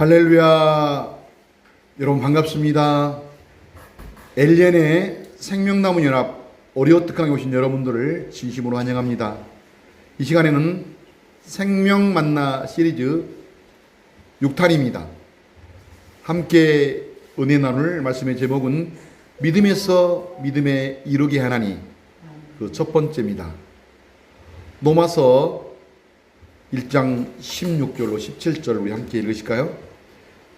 할렐루야. 여러분 반갑습니다. 엘렌의 생명나무 연합 오리오 특강에 오신 여러분들을 진심으로 환영합니다. 이 시간에는 생명 만나 시리즈 6탄입니다. 함께 은혜 나눌 말씀의 제목은 믿음에서 믿음에 이르게 하나니 그 첫 번째입니다. 로마서 1장 16절로 17절 우리 함께 읽으실까요?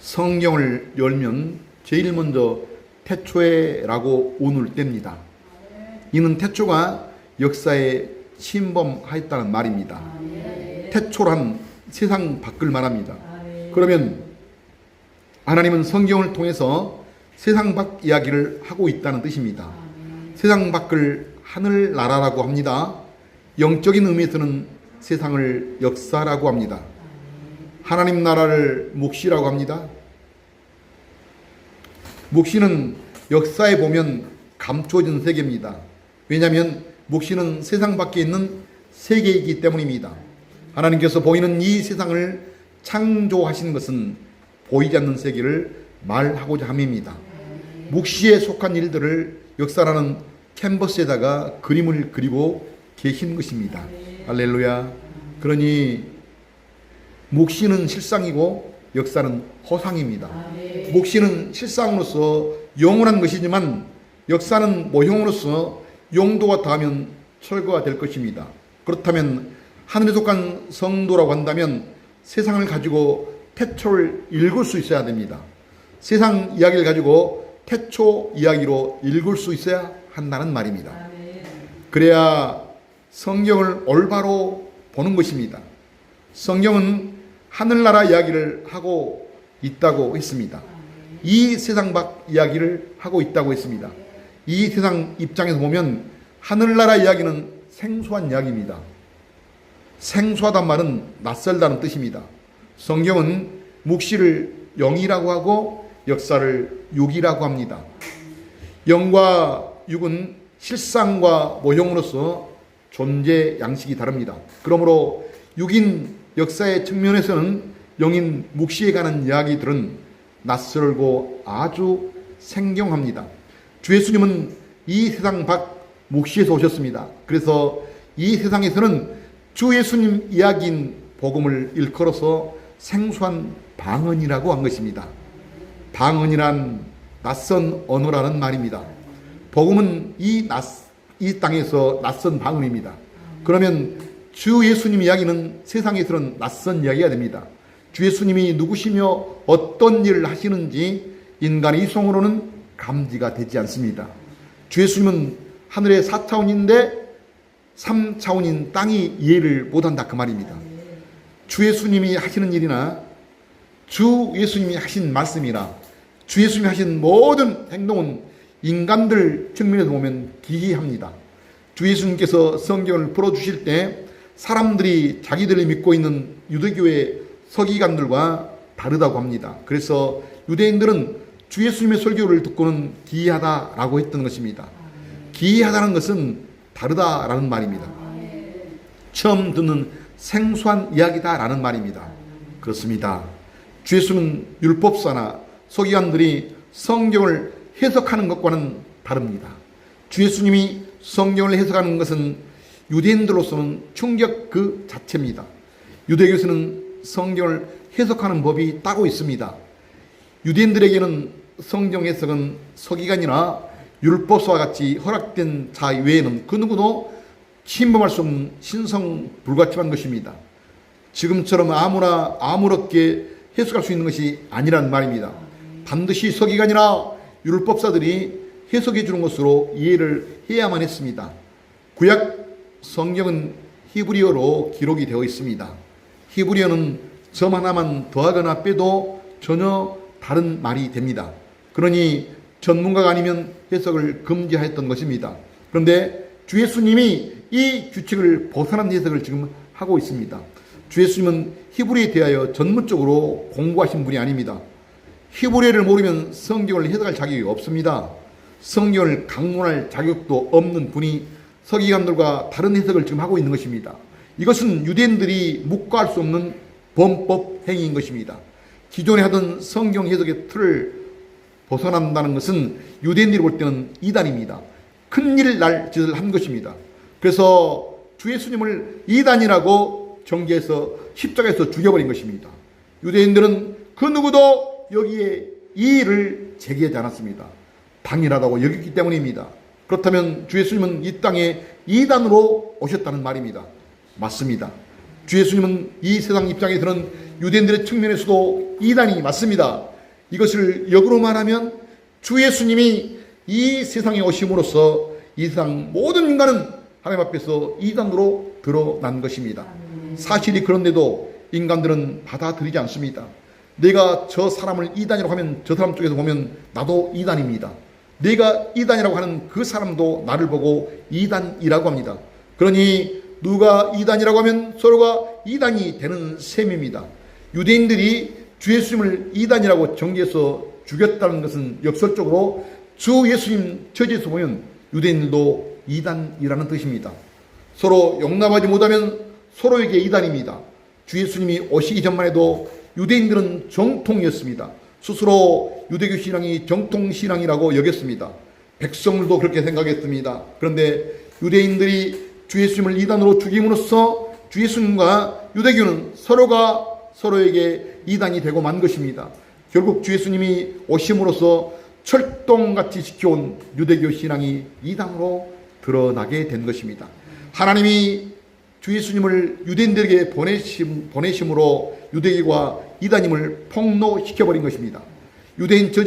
성경을 열면 제일 먼저 태초에라고 오늘 뗍니다. 이는 태초가 역사에 침범하였다는 말입니다. 태초란 세상 밖을 말합니다. 그러면 하나님은 성경을 통해서 세상 밖 이야기를 하고 있다는 뜻입니다. 세상 밖을 하늘나라라고 합니다. 영적인 의미에서는 세상을 역사라고 합니다. 하나님 나라를 묵시라고 합니다. 묵시는 역사에 보면 감춰진 세계입니다. 왜냐하면 묵시는 세상 밖에 있는 세계이기 때문입니다. 하나님께서 보이는 이 세상을 창조하신 것은 보이지 않는 세계를 말하고자 함입니다. 묵시에 속한 일들을 역사라는 캔버스에다가 그림을 그리고 계신 것입니다. 할렐루야. 그러니 묵시는 실상이고 역사는 허상입니다. 묵시는 실상으로서 영원한 것이지만 역사는 모형으로서 용도가 닿으면 철거가 될 것입니다. 그렇다면 하늘에 속한 성도라고 한다면 세상을 가지고 태초를 읽을 수 있어야 됩니다. 세상 이야기를 가지고 태초 이야기로 읽을 수 있어야 한다는 말입니다. 그래야 성경을 올바로 보는 것입니다. 성경은 하늘나라 이야기를 하고 있다고 했습니다. 이 세상 밖 이야기를 하고 있다고 했습니다. 이 세상 입장에서 보면 하늘나라 이야기는 생소한 이야기입니다. 생소하단 말은 낯설다는 뜻입니다. 성경은 묵시를 영이라고 하고 역사를 육이라고 합니다. 영과 육은 실상과 모형으로서 존재 양식이 다릅니다. 그러므로 육인 역사의 측면에서는 영인 묵시에 관한 이야기들은 낯설고 아주 생경합니다. 주 예수님은 이 세상 밖 묵시에서 오셨습니다. 그래서 이 세상에서는 주 예수님 이야기인 복음을 일컬어서 생소한 방언이라고 한 것입니다. 방언이란 낯선 언어라는 말입니다. 복음은 이, 낯, 이 땅에서 낯선 방언입니다. 그러면 주 예수님 이야기는 세상에서는 낯선 이야기가 됩니다. 주 예수님이 누구시며 어떤 일을 하시는지 인간의 이성으로는 감지가 되지 않습니다. 주 예수님은 하늘의 4차원인데 3차원인 땅이 이해를 못한다 그 말입니다. 주 예수님이 하시는 일이나 주 예수님이 하신 말씀이나 주 예수님이 하신 모든 행동은 인간들 측면에서 보면 기이합니다. 주 예수님께서 성경을 풀어주실 때 사람들이 자기들이 믿고 있는 유대교의 서기관들과 다르다고 합니다. 그래서 유대인들은 주 예수님의 설교를 듣고는 기이하다라고 했던 것입니다. 기이하다는 것은 다르다라는 말입니다. 처음 듣는 생소한 이야기다라는 말입니다. 그렇습니다. 주 예수는 율법사나 서기관들이 성경을 해석하는 것과는 다릅니다. 주 예수님이 성경을 해석하는 것은 유대인들로서는 충격 그 자체입니다. 유대교에서는 성경을 해석하는 법이 따로 있습니다. 유대인들에게는 성경 해석은 서기관이나 율법서와 같이 허락된 자 외에는 그 누구도 침범할 수 없는 신성 불가침한 것입니다. 지금처럼 아무나 아무렇게 해석할 수 있는 것이 아니란 말입니다. 반드시 서기관이나 율법사들이 해석해 주는 것으로 이해를 해야만 했습니다. 구약 성경은 히브리어로 기록이 되어 있습니다. 히브리어는 점 하나만 더하거나 빼도 전혀 다른 말이 됩니다. 그러니 전문가가 아니면 해석을 금지하였던 것입니다. 그런데 주 예수님이 이 규칙을 벗어난 해석을 지금 하고 있습니다. 주 예수님은 히브리에 대하여 전문적으로 공부하신 분이 아닙니다. 히브리어를 모르면 성경을 해석할 자격이 없습니다. 성경을 강론할 자격도 없는 분이 서기관들과 다른 해석을 지금 하고 있는 것입니다. 이것은 유대인들이 묵과할 수 없는 범법 행위인 것입니다. 기존에 하던 성경 해석의 틀을 벗어난다는 것은 유대인들이 볼 때는 이단입니다. 큰일 날 짓을 한 것입니다. 그래서 주 예수님을 이단이라고 정계해서 십자가에서 죽여버린 것입니다. 유대인들은 그 누구도 여기에 이의를 제기하지 않았습니다. 당연하다고 여겼기 때문입니다. 그렇다면 주 예수님은 이 땅에 이단으로 오셨다는 말입니다. 맞습니다. 주 예수님은 이 세상 입장에서는 유대인들의 측면에서도 이단이 맞습니다. 이것을 역으로 말하면 주 예수님이 이 세상에 오심으로써 이 세상 모든 인간은 하나님 앞에서 이단으로 드러난 것입니다. 사실이 그런데도 인간들은 받아들이지 않습니다. 내가 저 사람을 이단이라고 하면 저 사람 쪽에서 보면 나도 이단입니다. 내가 이단이라고 하는 그 사람도 나를 보고 이단이라고 합니다. 그러니 누가 이단이라고 하면 서로가 이단이 되는 셈입니다. 유대인들이 주 예수님을 이단이라고 정지해서 죽였다는 것은 역설적으로 주 예수님 처지에서 보면 유대인들도 이단이라는 뜻입니다. 서로 용납하지 못하면 서로에게 이단입니다. 주 예수님이 오시기 전만 해도 유대인들은 정통이었습니다. 스스로 유대교 신앙이 정통 신앙이라고 여겼습니다. 백성들도 그렇게 생각했습니다. 그런데 유대인들이 주 예수님을 이단으로 죽임으로써 주 예수님과 유대교는 서로가 서로에게 이단이 되고 만 것입니다. 결국 주 예수님이 오심으로써 철동같이 지켜온 유대교 신앙이 이단으로 드러나게 된 것입니다. 하나님이 주 예수님을 유대인들에게 보내심, 보내심으로 유대교와 이단임을 폭로시켜버린 것입니다. 유대인 주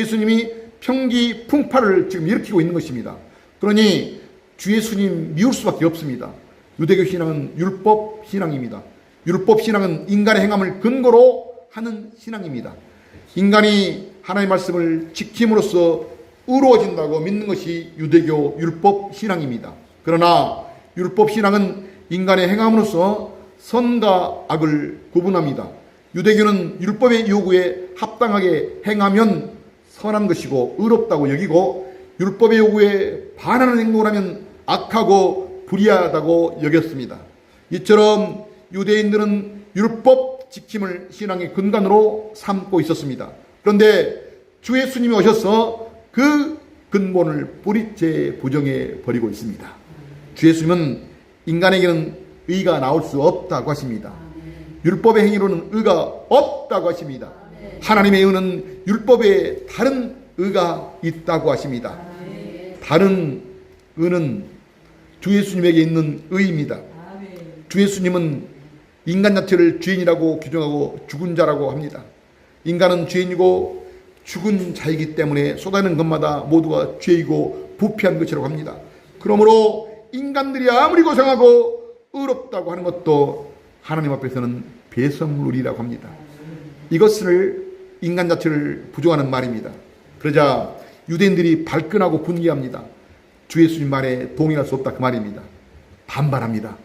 예수님이 평기 풍파를 지금 일으키고 있는 것입니다. 그러니 주 예수님 미울 수밖에 없습니다. 유대교 신앙은 율법 신앙입니다. 율법 신앙은 인간의 행함을 근거로 하는 신앙입니다. 인간이 하나님의 말씀을 지킴으로써 의로워진다고 믿는 것이 유대교 율법 신앙입니다. 그러나 율법 신앙은 인간의 행함으로써 선과 악을 구분합니다. 유대교는 율법의 요구에 합당하게 행하면 선한 것이고 의롭다고 여기고 율법의 요구에 반하는 행동을 하면 악하고 불의하다고 여겼습니다. 이처럼 유대인들은 율법 지킴을 신앙의 근간으로 삼고 있었습니다. 그런데 주 예수님이 오셔서 그 근본을 뿌리째 부정해 버리고 있습니다. 주 예수님은 인간에게는 의가 나올 수 없다고 하십니다. 율법의 행위로는 의가 없다고 하십니다. 하나님의 의는 율법에 다른 의가 있다고 하십니다. 다른 의는 주 예수님에게 있는 의입니다. 주 예수님은 인간 자체를 죄인이라고 규정하고 죽은 자라고 합니다. 인간은 죄인이고 죽은 자이기 때문에 쏟아내는 것마다 모두가 죄이고 부패한 것이라고 합니다. 그러므로 인간들이 아무리 고생하고 의롭다고 하는 것도 하나님 앞에서는 배설물이라고 합니다. 이것을 인간 자체를 부정하는 말입니다. 그러자 유대인들이 발끈하고 분개합니다. 주 예수님 말에 동의할 수 없다 그 말입니다. 반발합니다.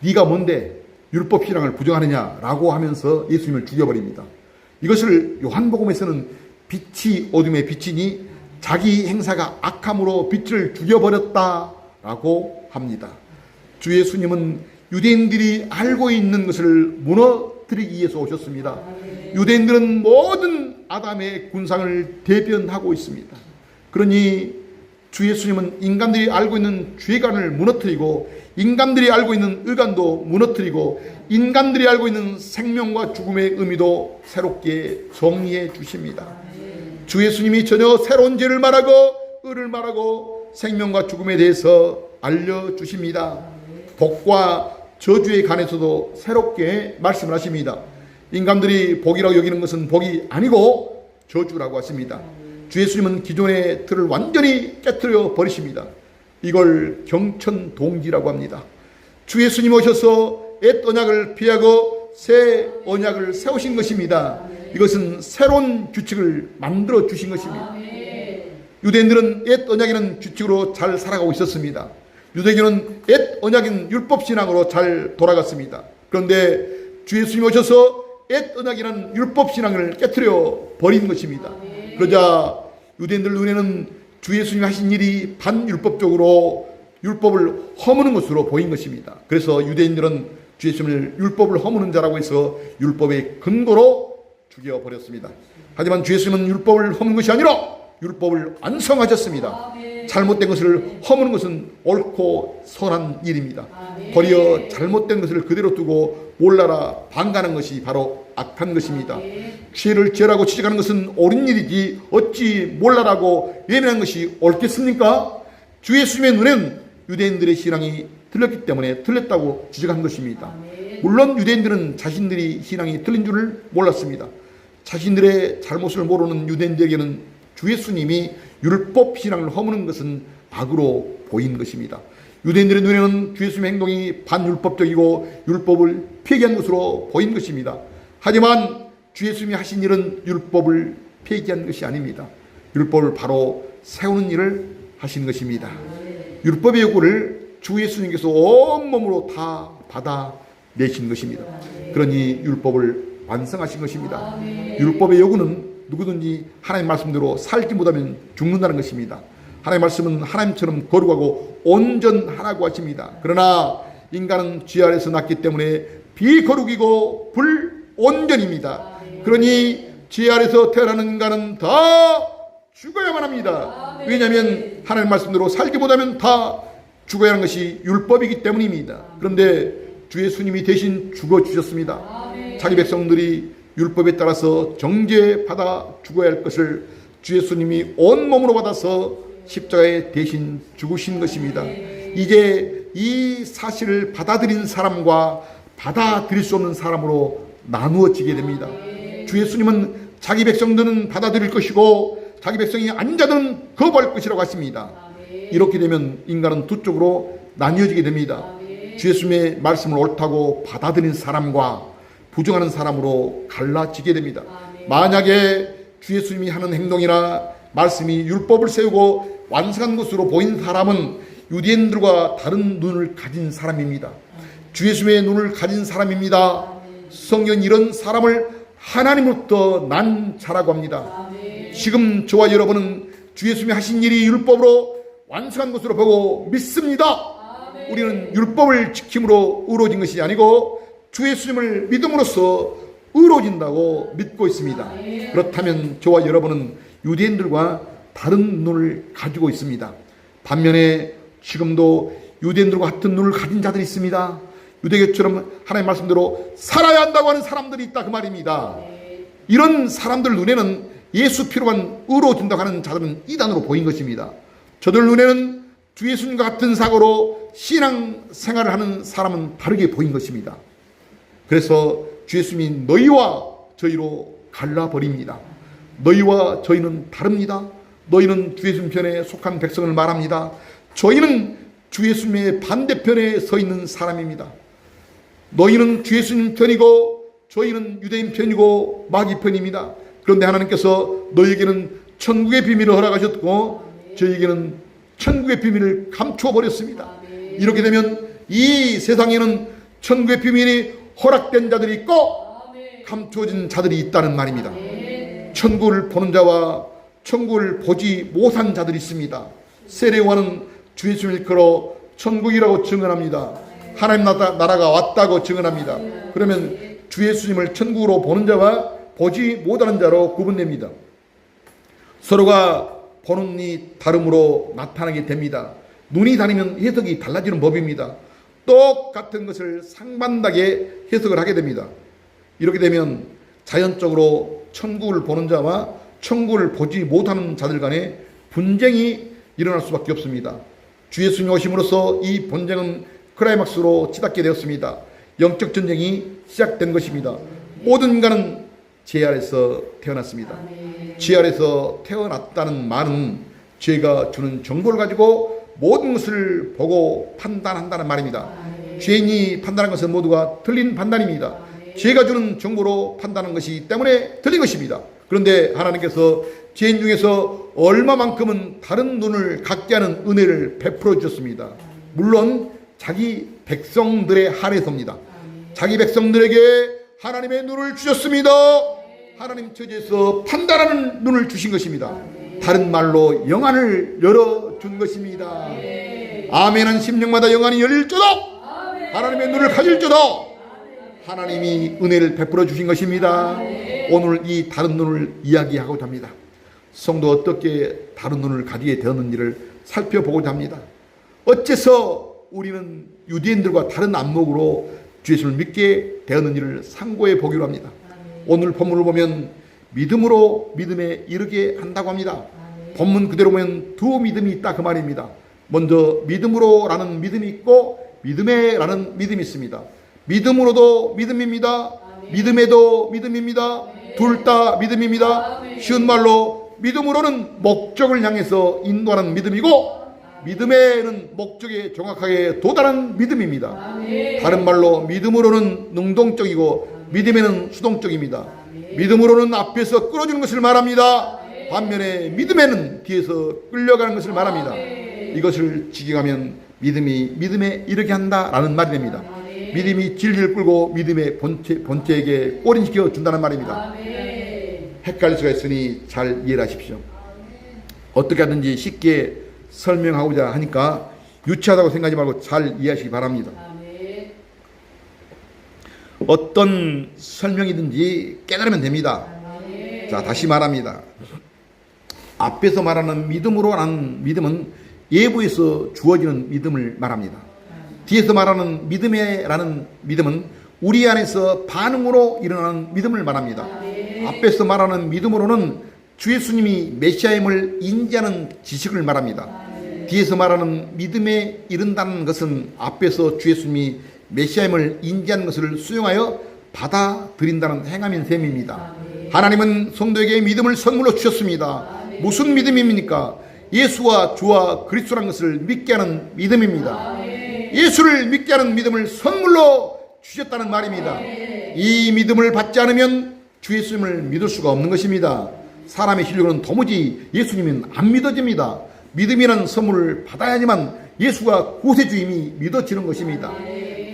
네가 뭔데 율법 신앙을 부정하느냐라고 하면서 예수님을 죽여버립니다. 이것을 요한복음에서는 빛이 어둠에 비치니 자기 행사가 악함으로 빛을 죽여버렸다라고 합니다. 주 예수님은 유대인들이 알고 있는 것을 무너뜨리기 위해서 오셨습니다. 유대인들은 모든 아담의 군상을 대변하고 있습니다. 그러니 주 예수님은 인간들이 알고 있는 죄관을 무너뜨리고 인간들이 알고 있는 의관도 무너뜨리고 인간들이 알고 있는 생명과 죽음의 의미도 새롭게 정리해 주십니다. 주 예수님이 전혀 새로운 죄를 말하고 의를 말하고 생명과 죽음에 대해서 알려 주십니다. 복과 저주에 관해서도 새롭게 말씀을 하십니다. 인간들이 복이라고 여기는 것은 복이 아니고 저주라고 하십니다. 주 예수님은 기존의 틀을 완전히 깨뜨려 버리십니다. 이걸 경천동지라고 합니다. 주 예수님 오셔서 옛 언약을 피하고 새 언약을 세우신 것입니다. 이것은 새로운 규칙을 만들어 주신 것입니다. 유대인들은 옛 언약에는 규칙으로 잘 살아가고 있었습니다. 유대교는 옛 언약인 율법 신앙으로 잘 돌아갔습니다. 그런데 주 예수님이 오셔서 옛 언약이라는 율법 신앙을 깨뜨려 버린 것입니다. 그러자 유대인들 눈에는 주 예수님이 하신 일이 반율법적으로 율법을 허무는 것으로 보인 것입니다. 그래서 유대인들은 주 예수님을 율법을 허무는 자라고 해서 율법의 근거로 죽여 버렸습니다. 하지만 주 예수님은 율법을 허무는 것이 아니라 율법을 완성하셨습니다. 잘못된 것을 허무는 것은 옳고 선한 일입니다. 도리어 잘못된 것을 그대로 두고 몰라라 반가는 것이 바로 악한 것입니다. 죄를 죄라고 지적하는 것은 옳은 일이지 어찌 몰라라고 예민한 것이 옳겠습니까? 주 예수님의 눈엔 유대인들의 신앙이 틀렸기 때문에 틀렸다고 지적한 것입니다. 물론 유대인들은 자신들이 신앙이 틀린 줄을 몰랐습니다. 자신들의 잘못을 모르는 유대인들에게는 주 예수님이 율법 신앙을 허무는 것은 악으로 보인 것입니다. 유대인들의 눈에는 주 예수님의 행동이 반율법적이고 율법을 폐기한 것으로 보인 것입니다. 하지만 주 예수님이 하신 일은 율법을 폐기한 것이 아닙니다. 율법을 바로 세우는 일을 하신 것입니다. 율법의 요구를 주 예수님께서 온몸으로 다 받아 내신 것입니다. 그러니 율법을 완성하신 것입니다. 율법의 요구는 누구든지 하나님 말씀대로 살지 못하면 죽는다는 것입니다. 하나님 말씀은 하나님처럼 거룩하고 온전하라고 하십니다. 그러나 인간은 죄 아래서 났기 때문에 비거룩이고 불온전입니다. 그러니 죄 아래서 태어나는 인간은 다 죽어야만 합니다. 왜냐하면 하나님 말씀대로 살지 못하면 다 죽어야 하는 것이 율법이기 때문입니다. 그런데 주 예수님이 대신 죽어 주셨습니다. 자기 백성들이 율법에 따라서 정죄받아 죽어야 할 것을 주 예수님이 온 몸으로 받아서 십자가에 대신 죽으신 것입니다. 이제 이 사실을 받아들인 사람과 받아들일 수 없는 사람으로 나누어지게 됩니다. 주 예수님은 자기 백성들은 받아들일 것이고 자기 백성이 안 자들은 거부할 것이라고 하십니다. 이렇게 되면 인간은 두 쪽으로 나뉘어지게 됩니다. 주 예수님의 말씀을 옳다고 받아들인 사람과 부정하는 사람으로 갈라지게 됩니다. 만약에 주 예수님이 하는 행동이나 말씀이 율법을 세우고 완성한 것으로 보인 사람은 유대인들과 다른 눈을 가진 사람입니다. 주 예수님의 눈을 가진 사람입니다. 성경 이런 사람을 하나님으로부터 난 자라고 합니다. 지금 저와 여러분은 주 예수님이 하신 일이 율법으로 완성한 것으로 보고 믿습니다. 우리는 율법을 지킴으로 의로워진 것이 아니고 주 예수님을 믿음으로써 의로워진다고 믿고 있습니다. 그렇다면 저와 여러분은 유대인들과 다른 눈을 가지고 있습니다. 반면에 지금도 유대인들과 같은 눈을 가진 자들이 있습니다. 유대교처럼 하나님 말씀대로 살아야 한다고 하는 사람들이 있다 그 말입니다. 이런 사람들 눈에는 예수 피로만 의로워진다고 하는 자들은 이단으로 보인 것입니다. 저들 눈에는 주 예수님과 같은 사고로 신앙 생활을 하는 사람은 다르게 보인 것입니다. 그래서 주 예수님이 너희와 저희로 갈라버립니다. 너희와 저희는 다릅니다. 너희는 주 예수님 편에 속한 백성을 말합니다. 저희는 주 예수님의 반대편에 서 있는 사람입니다. 너희는 주 예수님 편이고 저희는 유대인 편이고 마귀 편입니다. 그런데 하나님께서 너희에게는 천국의 비밀을 허락하셨고 저희에게는 천국의 비밀을 감추어 버렸습니다. 이렇게 되면 이 세상에는 천국의 비밀이 허락된 자들이 있고 감추어진 자들이 있다는 말입니다. 천국을 보는 자와 천국을 보지 못한 자들이 있습니다. 세례와는 주 예수님을 걸어 천국이라고 증언합니다. 하나님 나라, 나라가 왔다고 증언합니다. 그러면 주 예수님을 천국으로 보는 자와 보지 못하는 자로 구분됩니다. 서로가 보는 눈이 다름으로 나타나게 됩니다. 눈이 다르면 해석이 달라지는 법입니다. 똑같은 것을 상반하게 해석을 하게 됩니다. 이렇게 되면 자연적으로 천국을 보는 자와 천국을 보지 못하는 자들 간에 분쟁이 일어날 수밖에 없습니다. 주 예수님 오심으로써 이 분쟁은 크라이막스로 치닫게 되었습니다. 영적 전쟁이 시작된 것입니다. 모든 인간은 죄 아래서 태어났습니다. 죄 아래서 태어났다는 말은 죄가 주는 정보를 가지고 모든 것을 보고 판단한다는 말입니다. 죄인이 판단한 것은 모두가 틀린 판단입니다. 죄가 주는 정보로 판단한 것이기 때문에 틀린 것입니다. 그런데 하나님께서 죄인 중에서 얼마만큼은 다른 눈을 갖게 하는 은혜를 베풀어 주셨습니다. 물론 자기 백성들의 한해서입니다. 자기 백성들에게 하나님의 눈을 주셨습니다. 하나님 처지에서 판단하는 눈을 주신 것입니다. 다른 말로 영안을 열어 준 것입니다. 아멘은 심령마다 영안이 열릴지도 하나님의 눈을 가질지도 하나님이 은혜를 베풀어 주신 것입니다. 오늘 이 다른 눈을 이야기하고자 합니다. 성도 어떻게 다른 눈을 가지게 되었는지를 살펴보고자 합니다. 어째서 우리는 유대인들과 다른 안목으로 주 예수를 믿게 되었는지를 상고해 보기로 합니다. 오늘 본문을 보면 믿음으로 믿음에 이르게 한다고 합니다. 본문 그대로 보면 두 믿음이 있다 그 말입니다. 먼저 믿음으로라는 믿음이 있고 믿음에라는 믿음이 있습니다. 믿음으로도 믿음입니다. 믿음에도 믿음입니다. 둘 다 믿음입니다. 쉬운 말로 믿음으로는 목적을 향해서 인도하는 믿음이고 믿음에는 목적에 정확하게 도달한 믿음입니다. 다른 말로 믿음으로는 능동적이고 믿음에는 수동적입니다. 믿음으로는 앞에서 끌어주는 것을 말합니다. 반면에 믿음에는 뒤에서 끌려가는 것을 말합니다. 이것을 지켜가면 믿음이 믿음에 이르게 한다라는 말이 됩니다. 믿음이 진리를 끌고 믿음의 본체, 본체에게 꼬린시켜 준다는 말입니다. 헷갈릴 수가 있으니 잘 이해를 하십시오. 어떻게 하든지 쉽게 설명하고자 하니까 유치하다고 생각하지 말고 잘 이해하시기 바랍니다. 어떤 설명이든지 깨달으면 됩니다. 자, 다시 말합니다. 앞에서 말하는 믿음으로라는 믿음은 예부에서 주어지는 믿음을 말합니다. 뒤에서 말하는 믿음에라는 믿음은 우리 안에서 반응으로 일어나는 믿음을 말합니다. 앞에서 말하는 믿음으로는 주 예수님이 메시아임을 인지하는 지식을 말합니다. 뒤에서 말하는 믿음에 이른다는 것은 앞에서 주 예수님이 메시아임을 인지하는 것을 수용하여 받아들인다는 행함인 셈입니다. 하나님은 성도에게 믿음을 선물로 주셨습니다. 무슨 믿음입니까? 예수와 주와 그리스도란 것을 믿게 하는 믿음입니다. 예수를 믿게 하는 믿음을 선물로 주셨다는 말입니다. 이 믿음을 받지 않으면 주 예수님을 믿을 수가 없는 것입니다. 사람의 실력은 도무지 예수님은 안 믿어집니다. 믿음이라는 선물을 받아야지만 예수가 구세주임이 믿어지는 것입니다.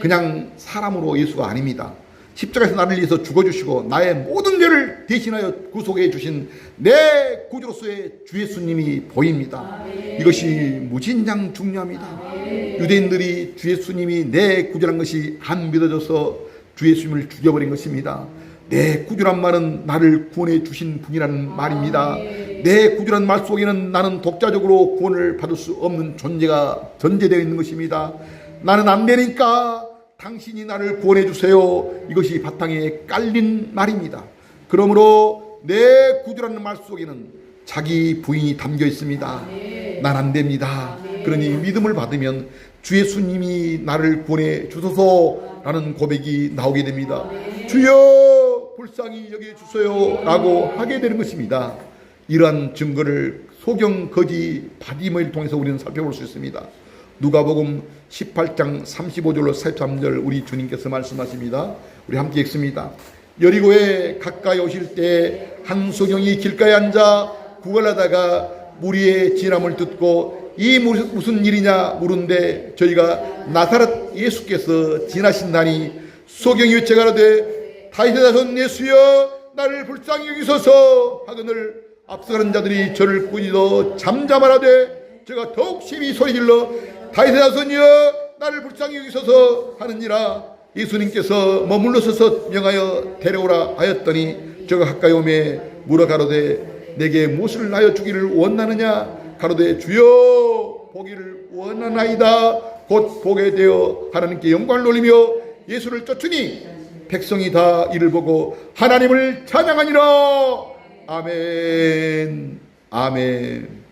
그냥 사람으로 예수가 아닙니다. 십자가에서 나를 위해서 죽어주시고 나의 모든 죄를 대신하여 구속해 주신 내 구주로서의 주 예수님이 보입니다. 이것이 무진장 중요합니다. 유대인들이 주 예수님이 내 구주란 것이 안 믿어져서 주 예수님을 죽여버린 것입니다. 내 구주란 말은 나를 구원해 주신 분이라는 말입니다. 내 구주란 말 속에는 나는 독자적으로 구원을 받을 수 없는 존재가 전제되어 있는 것입니다. 나는 안 되니까 당신이 나를 구원해 주세요. 이것이 바탕에 깔린 말입니다. 그러므로 내 구주라는 말 속에는 자기 부인이 담겨 있습니다. 난 안 됩니다. 그러니 믿음을 받으면 주 예수님이 나를 구원해 주소서라는 고백이 나오게 됩니다. 주여 불쌍히 여겨 주세요 라고 하게 되는 것입니다. 이러한 증거를 소경 거지 바디머를 통해서 우리는 살펴볼 수 있습니다. 누가복음 18장 35절로 43절 우리 주님께서 말씀하십니다. 우리 함께 읽습니다. 여리고에 가까이 오실 때 한 소경이 길가에 앉아 구걸하다가 무리의 진함을 듣고 이 무슨 일이냐 물은데 저희가 나사렛 예수께서 지나신다니 소경이 외쳐가라되 다윗의 자손 예수여 나를 불쌍히 여기소서 하거늘 앞서가는 자들이 저를 꾸짖어 잠잠하라되 제가 더욱 심히 소리질러 다윗의 자손이여 나를 불쌍히 여기소서 하느니라. 예수님께서 머물러 서서 명하여 데려오라 하였더니 저가 가까이 오매 물어 가로되 내게 무엇을 하여 주기를 원하느냐? 가로되 주여 보기를 원하나이다. 곧 보게 되어 하나님께 영광을 돌리며 예수를 쫓으니 백성이 다 이를 보고 하나님을 찬양하니라. 아멘. 아멘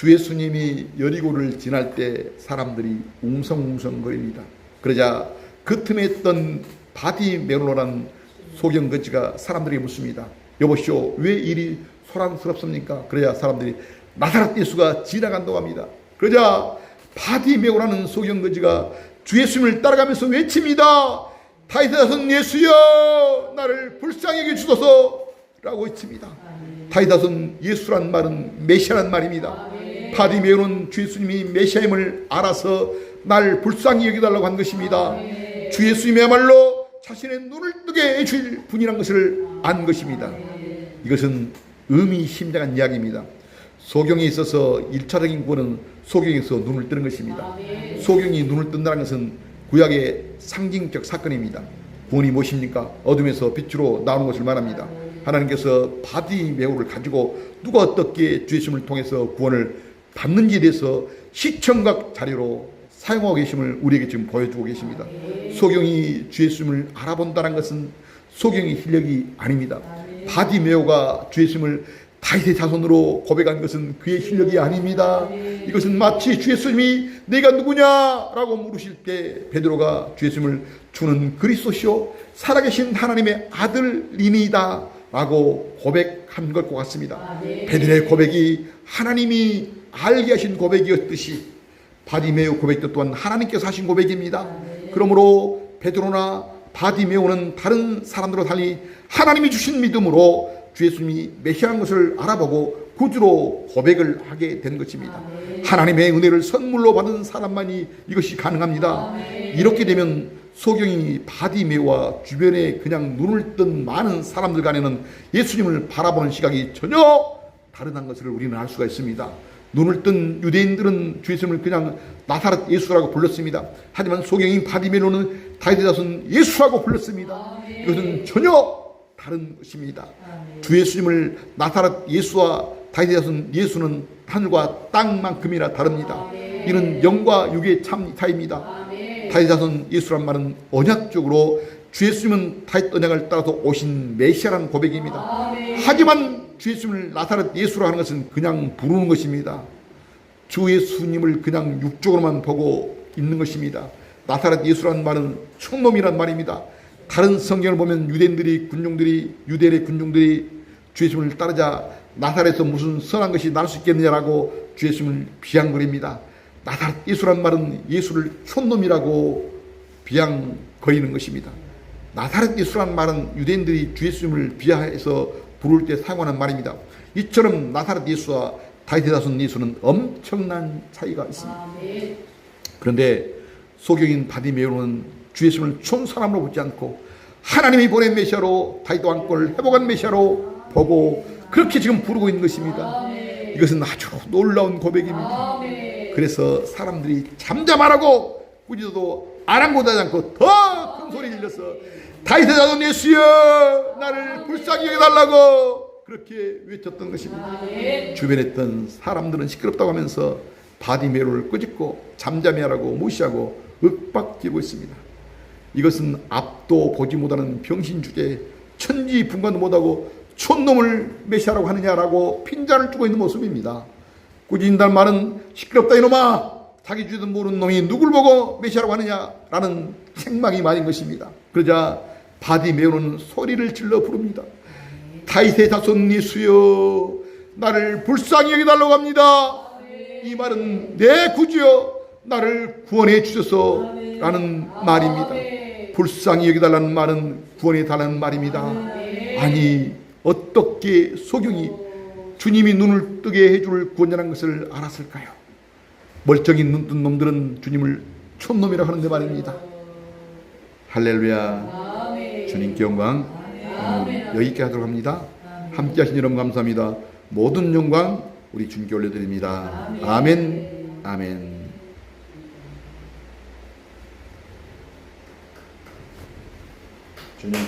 주 예수님이 여리고를 지날 때 사람들이 웅성웅성거립니다. 그러자 그 틈에 있던 바디 메로라는 소경거지가 사람들에게 묻습니다. 여보시오, 왜 일이 소란스럽습니까? 그래야 사람들이 나사렛 예수가 지나간다고 합니다. 그러자 바디메오라는 소경거지가 주 예수님을 따라가면서 외칩니다. 자손 예수여 나를 여겨 주소서 라고 있습니다. 다윗의 자손 예수란 말은 메시아란 말입니다. 바디메오는 주 예수님이 메시아임을 알아서 날 불쌍히 여겨달라고 한 것입니다. 주 예수님이야말로 자신의 눈을 뜨게 해줄 분이란 것을 안 것입니다. 이것은 의미심장한 이야기입니다. 소경에 있어서 일차적인 구원은 소경에서 눈을 뜨는 것입니다. 소경이 눈을 뜬다는 것은 구약의 상징적 사건입니다. 구원이 무엇입니까? 어둠에서 빛으로 나오는 것을 말합니다. 하나님께서 바디메오를 가지고 누가 어떻게 주 예수님을 통해서 구원을 받는지에 대해서 시청각 자료로 사용하고 계심을 우리에게 지금 보여주고 계십니다. 소경이 주 예수님을 알아본다는 것은 소경의 실력이 아닙니다. 바디메오가 주 예수님을 다윗의 자손으로 고백한 것은 그의 실력이 아닙니다. 이것은 마치 주 예수님이 내가 누구냐라고 물으실 때 베드로가 주 예수님을 주는 그리스도시요 살아계신 하나님의 아들이니다 라고 고백한 것과 같습니다. 베드로의 고백이 하나님이 알게 하신 고백이었듯이 바디메오 고백도 또한 하나님께서 하신 고백입니다. 그러므로 베드로나 바디메오는 다른 사람들과 달리 하나님이 주신 믿음으로 주 예수님이 메시아인 것을 알아보고 구주로 고백을 하게 된 것입니다. 하나님의 은혜를 선물로 받은 사람만이 이것이 가능합니다. 이렇게 되면 소경이 바디메오와 주변에 그냥 눈을 뜬 많은 사람들 간에는 예수님을 바라보는 시각이 전혀 다르다는 것을 우리는 알 수가 있습니다. 눈을 뜬 유대인들은 주 예수님을 그냥 나사렛 예수라고 불렀습니다. 하지만 소경인 바디메로는 다윗의 자손 예수라고 불렀습니다. 이것은 전혀 다른 것입니다. 주 예수님을 나사렛 예수와 다윗의 자손 예수는 하늘과 땅만큼이나 다릅니다. 이는 영과 육의 참 차이입니다. 다윗의 자손 예수란 말은 언약적으로 주 예수님은 다윗 언약을 따라서 오신 메시아라는 고백입니다. 하지만 주 예수님을 나사렛 예수로 하는 것은 그냥 부르는 것입니다. 주 예수님을 그냥 육적으로만 보고 있는 것입니다. 나사렛 예수라는 말은 촌놈이란 말입니다. 다른 성경을 보면 유대인들이 군중들이 유대인의 군중들이 주 예수님을 따르자 나사렛에서 무슨 선한 것이 날 수 있겠느냐라고 주 예수님을 비양거립니다. 나사렛 예수란 말은 예수를 촌놈이라고 비양 거리는 것입니다. 나사렛 예수란 말은 유대인들이 주 예수님을 비하해서 부를 때 사용하는 말입니다. 이처럼 나사렛 예수와 자손 예수는 엄청난 차이가 있습니다. 그런데 소경인 바디메오는 주 예수님을 촌 사람으로 보지 않고 하나님이 보낸 메시아로 다윗 왕권을 회복한 메시아로 보고 그렇게 지금 부르고 있는 것입니다. 이것은 아주 놀라운 고백입니다. 그래서 사람들이 잠잠하라고 꾸짖어도 아랑곳하지 않고 더 큰 소리 질러서 다윗의 자손 예수여 나를 불쌍히 여겨달라고 그렇게 외쳤던 것입니다. 주변에 있던 사람들은 시끄럽다고 하면서 바디메로를 꾸짖고 잠잠해하라고 무시하고 윽박지르고 있습니다. 이것은 앞도 보지 못하는 병신 주제에 천지 분간도 못하고 촌놈을 메시아라고 하느냐라고 핀잔을 주고 있는 모습입니다. 꾸짖는다는 말은 시끄럽다 이놈아 자기 주도 모르는 놈이 누굴 보고 메시아라고 하느냐라는 책망이 말인 것입니다. 그러자 바디메오는 소리를 질러 부릅니다. 다윗의 자손 예수여 나를 불쌍히 여기달라고 합니다. 이 말은 내 구주여 나를 구원해 주소서라는 말입니다. 불쌍히 여기달라는 말은 구원해 달라는 말입니다. 아니 어떻게 소경이 주님이 눈을 뜨게 해줄 구원이라는 것을 알았을까요? 멀쩡히 눈뜬 놈들은 주님을 촌놈이라 하는데 말입니다. 할렐루야. 주님께 영광. 오늘 여기까지 하도록 합니다. 함께 하신 여러분 감사합니다. 모든 영광 우리 주님께 올려드립니다. 아멘. 아멘. 주님.